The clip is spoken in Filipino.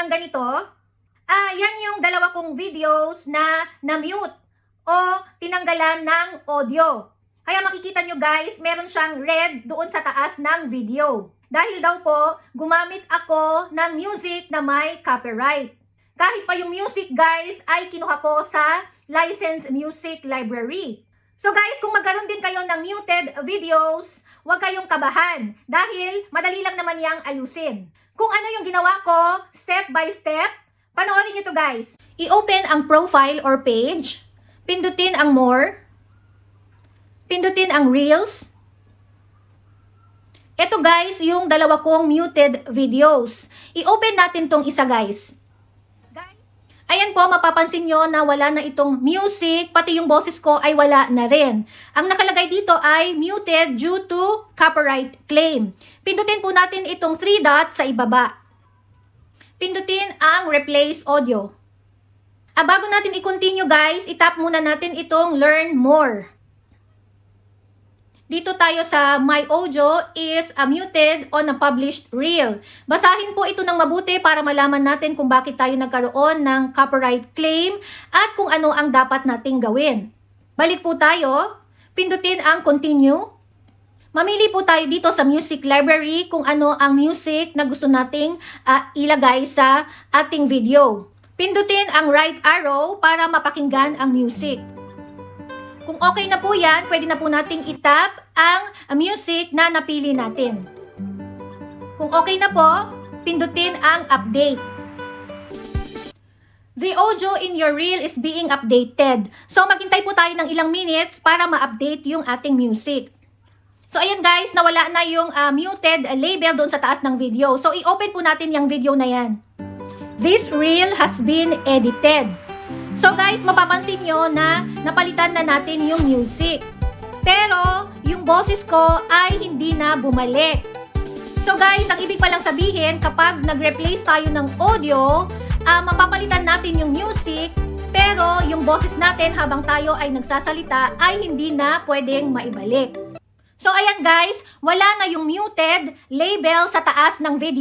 ng ganito? Ah, yan yung dalawa kong videos na na-mute o tinanggalan ng audio. Kaya makikita nyo guys, meron siyang red doon sa taas ng video. Dahil daw po, gumamit ako ng music na may copyright. Kahit pa yung music guys ay kinuha ko sa Licensed Music Library. So guys, kung magkaroon din kayo ng muted videos, huwag kayong kabahan dahil madali lang naman yang ayusin. Kung ano yung ginawa ko, step by step, panoorin nyo to guys. I-open ang profile or page, pindutin ang more, pindutin ang reels. Ito guys, yung dalawa kong muted videos. I-open natin tong isa guys. Ayan po, mapapansin nyo na wala na itong music, pati yung boses ko ay wala na rin. Ang nakalagay dito ay muted due to copyright claim. Pindutin po natin itong three dots sa ibaba. Pindutin ang replace audio. Ah, bago natin i-continue guys, itap muna natin itong learn more. Dito tayo sa My Audio is a muted on a published reel. Basahin po ito ng mabuti para malaman natin kung bakit tayo nagkaroon ng copyright claim at kung ano ang dapat nating gawin. Balik po tayo. Pindutin ang continue. Mamili po tayo dito sa music library kung ano ang music na gusto nating ah, ilagay sa ating video. Pindutin ang right arrow para mapakinggan ang music. Kung okay na po yan, pwede na po nating itap ang music na napili natin. Kung okay na po, pindutin ang update. The audio in your reel is being updated. So maghintay po tayo ng ilang minutes para ma-update yung ating music. So ayan guys, nawala na yung ah, muted label doon sa taas ng video. So i-open po natin yung video na yan. This reel has been edited. So guys, mapapansin nyo na napalitan na natin yung music. Pero, yung boses ko ay hindi na bumalik. So guys, ang ibig palang sabihin, kapag nag-replace tayo ng audio, ah, mapapalitan natin yung music, pero yung boses natin habang tayo ay nagsasalita ay hindi na pwedeng maibalik. So ayan guys, wala na yung muted label sa taas ng video.